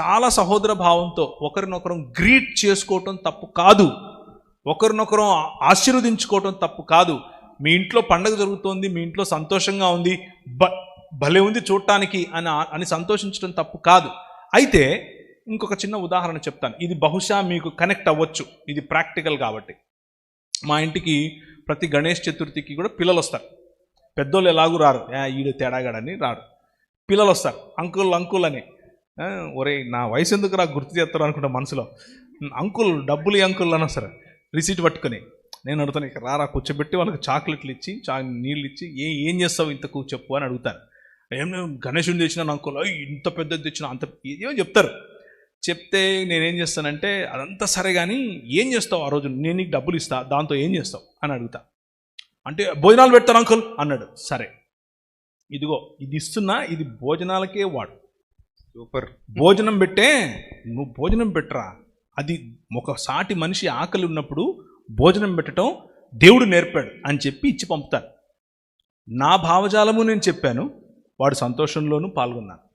చాలా సహోదర భావంతో ఒకరినొకరం గ్రీట్ చేసుకోవటం తప్పు కాదు. ఒకరినొకరం ఆశీర్వదించుకోవటం తప్పు కాదు. మీ ఇంట్లో పండగ జరుగుతోంది మీ ఇంట్లో సంతోషంగా ఉంది బ భలే ఉంది చూడటానికి అని అని సంతోషించడం తప్పు కాదు. అయితే ఇంకొక చిన్న ఉదాహరణ చెప్తాను. ఇది బహుశా మీకు కనెక్ట్ అవ్వచ్చు. ఇది ప్రాక్టికల్ కాబట్టి. మా ఇంటికి ప్రతి గణేష్ చతుర్థికి కూడా పిల్లలు వస్తారు పెద్దోళ్ళు ఎలాగూ రారు. "ఆ, ఈడు తేడాగాడని రారు. పిల్లలు వస్తారు అంకుల్ అంకుల్ అని. ఒరే నా వయసు ఎందుకు రా గుర్తు చేస్తారు అనుకుంటా మనసులో. అంకుల్ డబ్బులు అంకుల్ అన్నా సరే రిసీట్ పట్టుకొని నేను అడుగుతాను ఇక రారా కూర్చోబెట్టి వాళ్ళకి చాక్లెట్లు ఇచ్చి చా నీళ్ళు ఇచ్చి ఏ ఏం చేస్తావు ఇంతకు చెప్పు అని అడుగుతాను. ఏం నేను గణేషుని తెచ్చినాను అంకుల్ ఇంత పెద్దది తెచ్చిన అంత ఏమో చెప్తారు. చెప్తే నేనేం చేస్తానంటే అదంతా సరే కానీ ఏం చేస్తావు ఆ రోజు? నేను నీకు డబ్బులు ఇస్తా దాంతో ఏం చేస్తావు? అని అడుగుతా. అంటే భోజనాలు పెడతాను అంకుల్? అన్నాడు. సరే. ఇదిగో ఇది ఇస్తున్నా ఇది భోజనాలకే వాడు. సూపర్. భోజనం పెట్టే నువ్వు భోజనం పెట్టరా? అది ఒక సాటి మనిషి ఆకలి ఉన్నప్పుడు భోజనం పెట్టడం దేవుడు నేర్పాడు అని చెప్పి ఇచ్చి పంపుతాను నా భావజాలము నేను చెప్పాను వాడు సంతోషంలోనూ పాల్గొన్నాను.